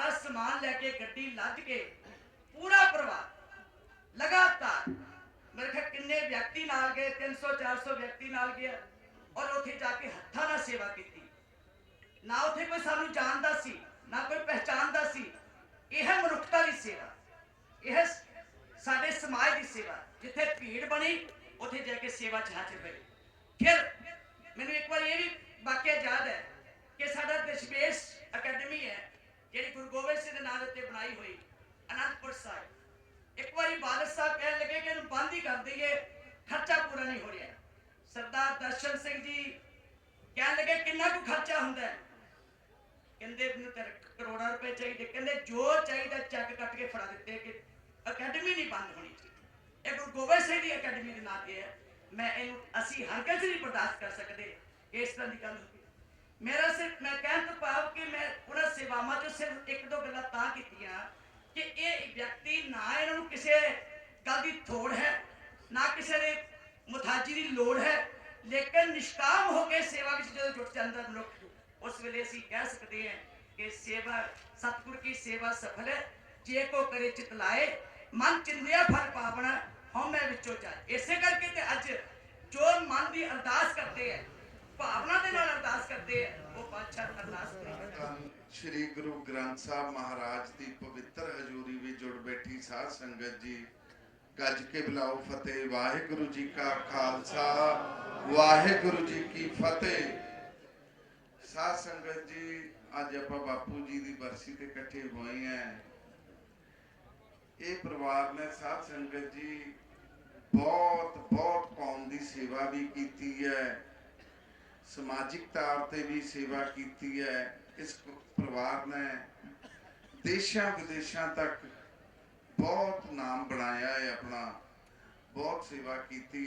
ਸਮਾਨ ਲੈ ਕੇ ਗੱਡੀ ਲੱਜ ਕੇ ਪੂਰਾ ਪਰਿਵਾਰ ਲਗਾਤਾਰ ਮੇਰੇ ਖਿਆਲ ਕਿੰਨੇ ਵਿਅਕਤੀ ਨਾਲ ਗਏ 300 400 ਵਿਅਕਤੀ ਨਾਲ ਗਿਆ ਔਰ ਉੱਥੇ ਜਾ ਕੇ ਹੱਥਾਂ ਨਾਲ ਸੇਵਾ ਕੀਤੀ। ਨਾ ਉੱਥੇ ਕੋਈ ਸਾਨੂੰ ਜਾਣਦਾ ਸੀ, ਨਾ ਕੋਈ ਪਹਿਚਾਣਦਾ ਸੀ। ਇਹ ਹੈ ਮਨੁੱਖਤਾ ਦੀ ਸੇਵਾ, ਇਹ ਸਾਡੇ ਸਮਾਜ ਦੀ ਸੇਵਾ। ਜਿੱਥੇ ਭੀੜ ਬਣੀ, ਉੱਥੇ ਜਾ ਕੇ ਸੇਵਾ ਚ ਹਾਜ਼ਰ ਹੋਏ ਫਿਰ ਮੈਨੂੰ ਇੱਕ ਵਾਰ ਇਹ ਵੀ ਵਾਕਿਆ ਯਾਦ ਹੈ ਕਿ ਸਾਡਾ ਦਸ਼ਮੇਸ਼ ਅਕੈਡਮੀ ਹੈ ਜਿਹੜੀ ਗੁਰੂ ਗੋਬਿੰਦ ਸਿੰਘ ਦੇ ਉੱਤੇ ਬਣਾਈ ਹੋਈ, ਅਨੰਦਪੁਰ ਸਾਹਿਬ। ਇੱਕ ਵਾਰੀ ਬਾਦਲ ਸਾਹਿਬ ਕਹਿਣ ਲੱਗੇ ਕਿ ਇਹਨੂੰ ਬੰਦ ਹੀ ਕਰ ਦਈਏ, ਖਰਚਾ ਪੂਰਾ ਨਹੀਂ ਹੋ ਰਿਹਾ। ਸਰਦਾਰ ਦਰਸ਼ਨ ਸਿੰਘ ਜੀ ਕਹਿਣ ਲੱਗੇ, ਕਿੰਨਾ ਕੁ ਖਰਚਾ ਹੁੰਦਾ ਹੈ? ਕਹਿੰਦੇ ਮੈਨੂੰ ਕਰੋੜਾਂ ਰੁਪਏ ਚਾਹੀਦੇ। ਕਹਿੰਦੇ ਜੋ ਚਾਹੀਦਾ ਚੈੱਕ ਕੱਟ ਕੇ ਫੜਾ ਦਿੱਤੇ ਕਿ ਅਕੈਡਮੀ ਨਹੀਂ ਬੰਦ ਹੋਣੀ ਚਾਹੀਦੀ। ਇਹ ਗੁਰੂ ਗੋਬਿੰਦ ਸਿੰਘ ਦੀ ਅਕੈਡਮੀ ਦੇ ਨਾਂ ਤੇ ਹੈ। ਮੈਂ ਇਹਨੂੰ, ਅਸੀਂ ਹਰਗਜ਼ ਨਹੀਂ ਬਰਦਾਸ਼ਤ ਕਰ ਸਕਦੇ। ਇਸ ਤਰ੍ਹਾਂ ਦੀ ਗੱਲ ਹੋਈ ਮੇਰਾ ਸਿਰਫ, ਮੈਂ ਕਹਿਣ ਤੋਂ ਭਾਵ ਕਿ ਮੈਂ ਉਹਨਾਂ ਸੇਵਾਵਾਂ ਚੋਂ ਸਿਰਫ ਇੱਕ ਦੋ ਗੱਲਾਂ ਤਾਂ ਕੀਤੀਆਂ ਕਿ ਇਹ ਵਿਅਕਤੀ ਨਾ ਇਹਨਾਂ ਨੂੰ ਕਿਸੇ ਗੱਲ ਦੀ ਥੋੜ ਹੈ, ਨਾ ਕਿਸੇ ਦੇ ਮੁਤਾਜੀ ਦੀ ਲੋੜ ਹੈ, ਲੇਕਿਨ ਨਿਸ਼ਕਾਮ ਹੋ ਕੇ ਸੇਵਾ ਵਿੱਚ ਜਦੋਂ ਜੁਟ ਜਾਂਦਾ ਮਨੁੱਖ, ਉਸ ਵੇਲੇ ਅਸੀਂ ਕਹਿ ਸਕਦੇ ਹਾਂ ਕਿ ਸੇਵਾ, ਸਤਿਗੁਰ ਕੀ ਸੇਵਾ ਸਫਲ ਹੈ, ਜੇ ਕੋ ਕਰੇ ਚਿਤ ਲਾਏ, ਮਨ ਚਿੰਦਿਆ ਫਲ ਪਾਵਣਾ ਹਉਮੈ ਵਿੱਚੋਂ ਜਾਏ ਇਸੇ ਕਰਕੇ ਤੇ ਅੱਜ ਜੋ ਮਨ ਦੀ ਅਰਦਾਸ ਕਰਦੇ ਹੈ ਭਾਵਨਾ ਦੇ ਨਾਲ ਅਰਦਾਸ ਕਰਦੇ ਹੈ ਉਹ ਪਾਤਸ਼ਾਹ ਅਰਦਾਸ ਕਰਦੇ ਸ਼੍ਰੀ ਗੁਰੂ ਗ੍ਰੰਥ ਸਾਹਿਬ ਮਹਾਰਾਜ ਦੀ ਪਵਿੱਤਰ ਹਜ਼ੂਰੀ ਵਿੱਚ ਜੁੜ ਬੈਠੀ ਸਾਧ ਸੰਗਤ ਜੀ, ਗੱਜ ਕੇ ਬੁਲਾਓ ਫਤਿਹ। ਵਾਹਿਗੁਰੂ ਜੀ ਕਾ ਖਾਲਸਾ, ਵਾਹਿਗੁਰੂ ਜੀ ਕੀ ਫਤਿਹ। ਸਾਧ ਸੰਗਤ ਜੀ, ਅੱਜ ਆਪਾਂ ਬਾਪੂ ਜੀ ਦੀ ਬਰਸੀ ਤੇ ਇਕੱਠੇ ਹੋਏ ਆਂ ਇਹ ਪਰਿਵਾਰ ਨੇ ਸਾਧ ਸੰਗਤ ਜੀ ਬਹੁਤ ਬਹੁਤ ਕੌਮ ਦੀ ਸੇਵਾ ਵੀ ਕੀਤੀ ਹੈ। ਸਮਾਜਿਕ ਤੌਰ ਤੇ ਵੀ ਸੇਵਾ ਕੀਤੀ ਹੈ, ਇਸ ਪਰਿਵਾਰ ਨੇ ਦੇਸ਼ਾਂ ਵਿਦੇਸ਼ਾਂ ਤੱਕ ਬਹੁਤ ਨਾਮ ਬਣਾਇਆ ਹੈ ਆਪਣਾ, ਬਹੁਤ ਸੇਵਾ ਕੀਤੀ।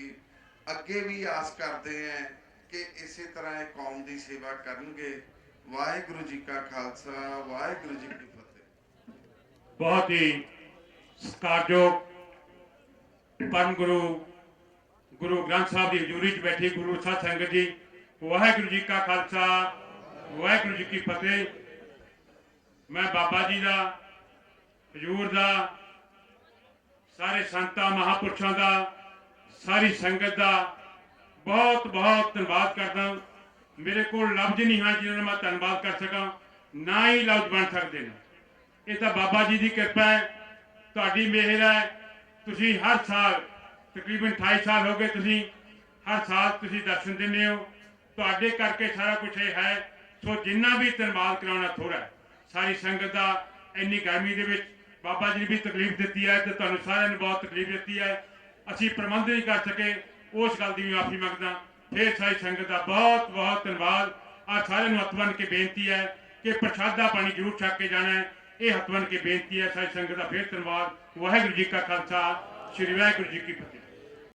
ਅੱਗੇ ਵੀ ਆਸ ਕਰਦੇ ਹਾਂ ਕਿ ਇਸੇ ਤਰ੍ਹਾਂ ਇਹ ਕੌਮ ਦੀ ਸੇਵਾ ਕਰਨਗੇ। ਵਾਹਿਗੁਰੂ ਜੀ ਕਾ ਖਾਲਸਾ, ਵਾਹਿਗੁਰੂ ਜੀ ਕੀ ਫਤਿਹ। ਬਹੁਤ ਹੀ ਸਤਿਕਾਰਯੋਗ ਪਰਮ ਗੁਰੂ ਗੁਰੂ ਗ੍ਰੰਥ ਸਾਹਿਬ ਦੀ ਹਜ਼ੂਰੀ 'ਚ ਬੈਠੀ ਗੁਰੂ ਸਾਧ ਸੰਗਤ ਜੀ ਵਾਹਿਗੁਰੂ ਜੀ ਕਾ ਖਾਲਸਾ, ਵਾਹਿਗੁਰੂ ਜੀ ਕੀ ਫਤਿਹ। ਮੈਂ ਬਾਬਾ ਜੀ ਦਾ, ਹਜ਼ੂਰ ਦਾ, ਸਾਰੇ ਸੰਤਾਂ ਮਹਾਪੁਰਸ਼ਾਂ ਦਾ, ਸਾਰੀ ਸੰਗਤ ਦਾ ਬਹੁਤ ਬਹੁਤ ਧੰਨਵਾਦ ਕਰਦਾ ਮੇਰੇ ਕੋਲ ਲਫ਼ਜ਼ ਨਹੀਂ ਹਨ ਜਿਨ੍ਹਾਂ ਨਾਲ ਮੈਂ ਧੰਨਵਾਦ ਕਰ ਸਕਾਂ, ਨਾ ਹੀ ਲਫ਼ਜ਼ ਬਣ ਸਕਦੇ ਨੇ। ਇਹ ਤਾਂ ਬਾਬਾ ਜੀ ਦੀ ਕਿਰਪਾ ਹੈ, ਤੁਹਾਡੀ ਮਿਹਰ ਹੈ। ਤੁਸੀਂ ਹਰ ਸਾਲ ਤਕਰੀਬਨ 28 ਸਾਲ ਹੋ ਗਏ ਤੁਸੀਂ, ਹਰ ਸਾਲ ਤੁਸੀਂ ਦਰਸ਼ਨ ਦਿੰਦੇ ਹੋ। ਤੁਹਾਡੇ ਕਰਕੇ ਸਾਰਾ ਕੁਝ ਇਹ ਹੈ। ਸੋ ਜਿੰਨਾ ਵੀ ਧੰਨਵਾਦ ਕਰਾਉਣਾ ਥੋੜਾ ਸਾਰੀ ਸੰਗਤ ਦਾ, ਇੰਨੀ ਗਰਮੀ ਦੇ ਵਿੱਚ, ਬਾਬਾ ਜੀ ਨੇ ਵੀ ਤਕਲੀਫ ਦਿੱਤੀ ਹੈ ਤੇ ਤੁਹਾਨੂੰ ਸਾਰਿਆਂ ਨੂੰ ਬਹੁਤ ਤਕਲੀਫ ਦਿੱਤੀ ਹੈ। ਅਸੀਂ ਪ੍ਰਬੰਧ ਨਹੀਂ ਕਰ ਸਕੇ, ਉਸ ਗੱਲ ਦੀ ਵੀ ਮਾਫੀ ਮੰਗਦਾ ਫੇਰ ਸਾਰੀ ਸੰਗਤ ਦਾ ਬਹੁਤ ਬਹੁਤ ਧੰਨਵਾਦ। ਆ ਸਾਰਿਆਂ ਨੂੰ ਹੱਥ ਬੰਨ੍ਹ ਕੇ ਬੇਨਤੀ ਹੈ ਕਿ ਪ੍ਰਸ਼ਾਦਾ ਪਾਣੀ ਜ਼ਰੂਰ ਛਕ ਕੇ ਜਾਣਾ ਹੈ। ਇਹ ਹੱਥ ਬੰਨ੍ਹ ਕੇ ਬੇਨਤੀ ਹੈ, ਸਾਰੀ ਸੰਗਤ ਦਾ ਫੇਰ ਧੰਨਵਾਦ। ਵਾਹਿਗੁਰੂ ਜੀ ਕਾ ਖਾਲਸਾ, ਸ੍ਰੀ ਵਾਹਿਗੁਰੂ ਜੀ ਕੀ ਫਤਿਹ।